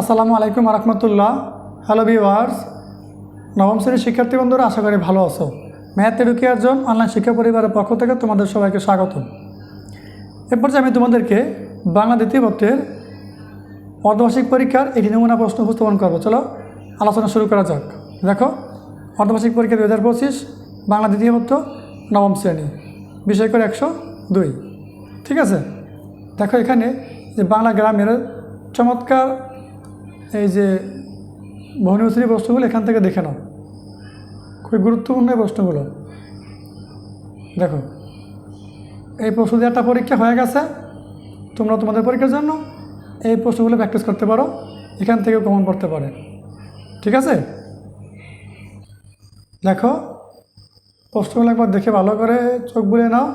আসসালামু আলাইকুম রহমতুল্লাহ hello viewers নবম শ্রেণির শিক্ষার্থী বন্ধুরা, আশা করি ভালো আছো। ম্যাথ এডুকেয়ার জন অনলাইন শিক্ষা পরিবারের পক্ষ থেকে তোমাদের সবাইকে স্বাগত এরপর আমি তোমাদেরকে বাংলা দ্বিতীয় অর্ধবার্ষিক পরীক্ষার একটি নমুনা প্রশ্ন উপস্থাপন করব। চলো, আলোচনা শুরু করা যাক। দেখো, অর্ধবার্ষিক পরীক্ষা দু হাজার পঁচিশ, বাংলা দ্বিতীয় পত্র, নবম শ্রেণি। বিষয় করে একশো দুই। ঠিক আছে? দেখো এখানে যে বাংলা গ্রামের চমৎকার এই যে বহুনিশ্রী প্রশ্নগুলো এখান থেকে দেখে নাও। খুবই গুরুত্বপূর্ণ প্রশ্নগুলো। দেখো, এই প্রশ্ন একটা পরীক্ষা হয়ে গেছে। তোমরা তোমাদের পরীক্ষার জন্য এই প্রশ্নগুলো প্র্যাকটিস করতে পারো। এখান থেকে কমন পড়তে পারে। ঠিক আছে? দেখো, প্রশ্নগুলো একবার দেখে ভালো করে চোখ বুলে নাও।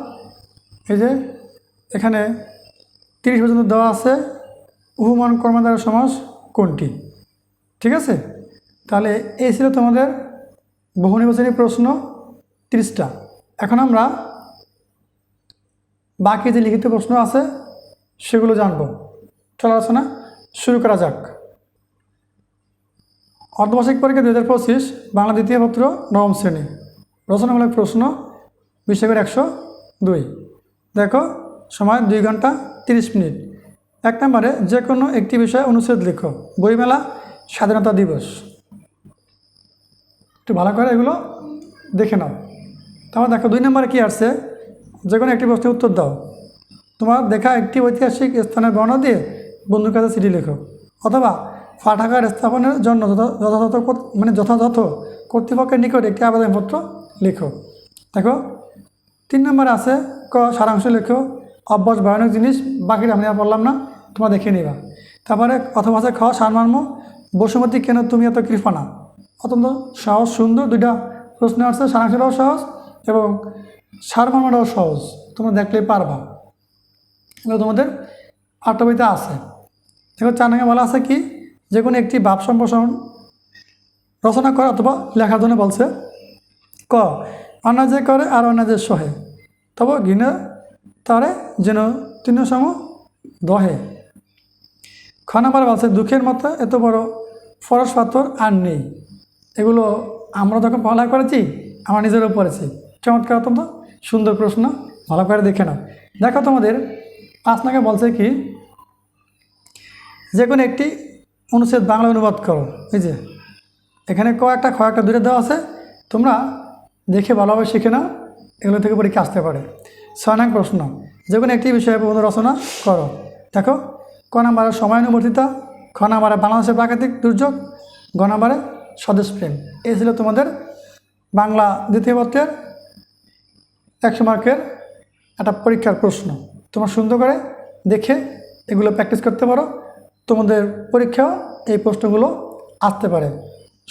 এই যে, এখানে তিরিশ পর্যন্ত দেওয়া আছে। উপমান কর্মধারয় সমাস কোনটি? ঠিক আছে? তাহলে এই ছিল তোমাদের বহু নির্বাচনী প্রশ্ন তিরিশটা। এখন আমরা বাকি যে লিখিত প্রশ্ন আছে, সেগুলো জানব। চলো আলোচনা শুরু করা যাক। অর্ধবার্ষিক পরীক্ষা দু হাজার পঁচিশ, বাংলা দ্বিতীয় পত্র, নবম শ্রেণি। রচনামূলক প্রশ্ন বিষয় করে একশো দুই। দেখো, সময় দুই ঘণ্টা তিরিশ মিনিট। এক নম্বরে যে কোনো একটি বিষয়ে অনুচ্ছেদ লিখো। বইমেলা, স্বাধীনতা দিবস। একটু ভালো করে এগুলো দেখে নাও। তারপর দেখো দুই নম্বরে কী আসছে? যে কোনো একটি প্রশ্নের উত্তর দাও। তোমার দেখা একটি ঐতিহাসিক স্থানের বর্ণনা দিয়ে বন্ধুর কাছে চিঠি লেখো। অথবা পাঠাগার স্থাপনের জন্য যথাযথ মানে যথাযথ কর্তৃপক্ষের নিকট একটি আবেদনপত্র লেখো। দেখো, তিন নম্বরে আছে, ক, সারাংশ লেখো। অভ্যাস ভয়ানক জিনিস, বাকিটা আমি আর বললাম না। তোমরা দেখে নিবা। তারপরে অথবা আছে খ সারমর্ম বসুমতী, কেন তুমি এত কৃপণা অত্যন্ত সহজ, সুন্দর দুইটা প্রশ্ন আসছে। সারাংশটাও সহজ এবং সারমর্মটাও সহজ। তোমরা দেখলে পারবা। এগুলো তোমাদের পাঠ্যবইতে আছে। দেখো, চার বলা আছে কি? যে কোনো একটি ভাব সম্প্রসারণ রচনা করে অথবা লেখার জন্য বলছে ক যে করে আর যে সহে। তবে ঘৃণা তারে যেন তৃণ সম দহে। খ নাম্বার বলছে, দুঃখের মতো এত বড় ফরস পাথর আর নেই। এগুলো আমরা যখন পড়ালেখা করেছি, আমার নিজেরও পড়েছি। চমৎকার, অত্যন্ত সুন্দর প্রশ্ন। ভালো করে দেখে নাও। দেখো তোমাদের, পাঁচ নাকে বলছে কি যে কোনো একটি অনুচ্ছেদ বাংলা অনুবাদ করো। এই যে, এখানে কয়েকটা কয়েকটা দূরে দেওয়া আছে। তোমরা দেখে ভালোভাবে শিখে নাও, এগুলো থেকে পরীক্ষা আসতে পারে। ছয় প্রশ্ন যে কোনো একটি বিষয়ে রচনা করো। দেখো ক নাম্বারে সময়ানুবর্তিতা খ নাম্বারে বাংলাদেশের প্রাকৃতিক দুর্যোগ গ নাম্বারে স্বদেশ প্রেম। এই ছিল তোমাদের বাংলা দ্বিতীয় পত্রের একশো মার্কের একটা পরীক্ষার প্রশ্ন। তোমরা সুন্দর করে দেখে এগুলো প্র্যাকটিস করতে পারো। তোমাদের পরীক্ষাও এই প্রশ্নগুলো আসতে পারে।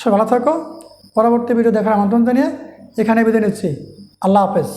সব ভালো থাকো। পরবর্তী ভিডিও দেখার আমন্ত্রণ জানিয়ে এখানে বিদায় নিচ্ছি। আল্লাহ হাফেজ।